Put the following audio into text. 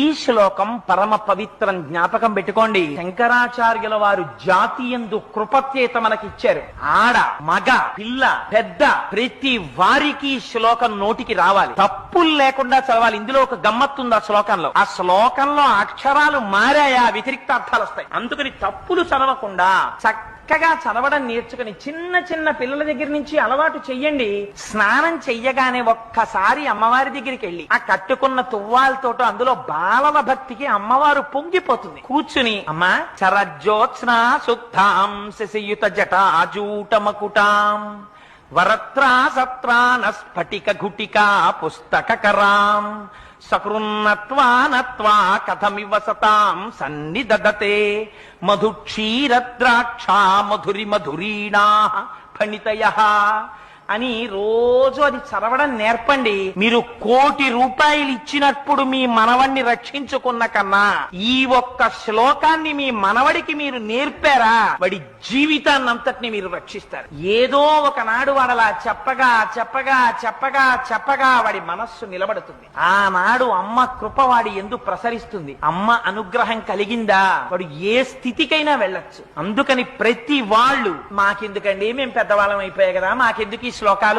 ఈ శ్లోకం పరమ పవిత్రం జ్ఞాపకం పెట్టుకోండి. శంకరాచార్యుల వారు జాతీయందు కృపత్యేత మనకిచ్చారు ఆడ మగ పిల్ల పెద్ద ప్రతి వారికి ఈ శ్లోకం నోటికి రావాలి. తప్పులు లేకుండా చదవాలి. ఇందులో ఒక గమ్మత్తుంది ఆ శ్లోకంలో? ఆ శ్లోకంలో అక్షరాలు మారాయా? వ్యతిరిక్త అర్థాలు వస్తాయి అందుకని తప్పులు చదవకుండా చక్కగా చదవడం నేర్చుకుని చిన్న చిన్న పిల్లల దగ్గర నుంచి అలవాటు చెయ్యండి. స్నానం చెయ్యగానే ఒక్కసారి అమ్మవారి దగ్గరికి వెళ్ళి ఆ కట్టుకున్న తువ్వాలతోటో అందులో బాలల భక్తికి అమ్మవారు పొంగిపోతుంది. కూర్చుని అమ్మా చరజ్యోత్స్న శుద్ధాం శశియుత జటాజూటమకుటాం. వరత్రా స్ఫటిక ఘుటికా పుస్తకరాం సకృన్నత్వానత్వా కథమివ సతాం సన్నిదదతే. మధుక్షీరద్రాక్షా మధురి మధురీణా ఫణితయ. అని రోజు అది చదవడం నేర్పండి. మీరు కోటి రూపాయలు ఇచ్చినప్పుడు మీ మనవణ్ణి రక్షించుకున్న కన్నా ఈ ఒక్క శ్లోకాన్ని మీ మనవడికి మీరు నేర్పారా? వాడి జీవితాన్ని అంతటిని మీరు రక్షిస్తారు. ఏదో ఒకనాడు వాడలా చెప్పగా చెప్పగా చెప్పగా చెప్పగా వాడి మనస్సు నిలబడుతుంది. ఆనాడు అమ్మ కృప వాడి ఎందు ప్రసరిస్తుంది. అమ్మ అనుగ్రహం కలిగిందా? వాడు ఏ స్థితికైనా వెళ్ళొచ్చు. అందుకని ప్రతి వాళ్ళు మాకెందుకండి? మేము పెద్దవాళ్ళం అయిపోయాయి కదా మాకెందుకు ఈ శ్లోకాలు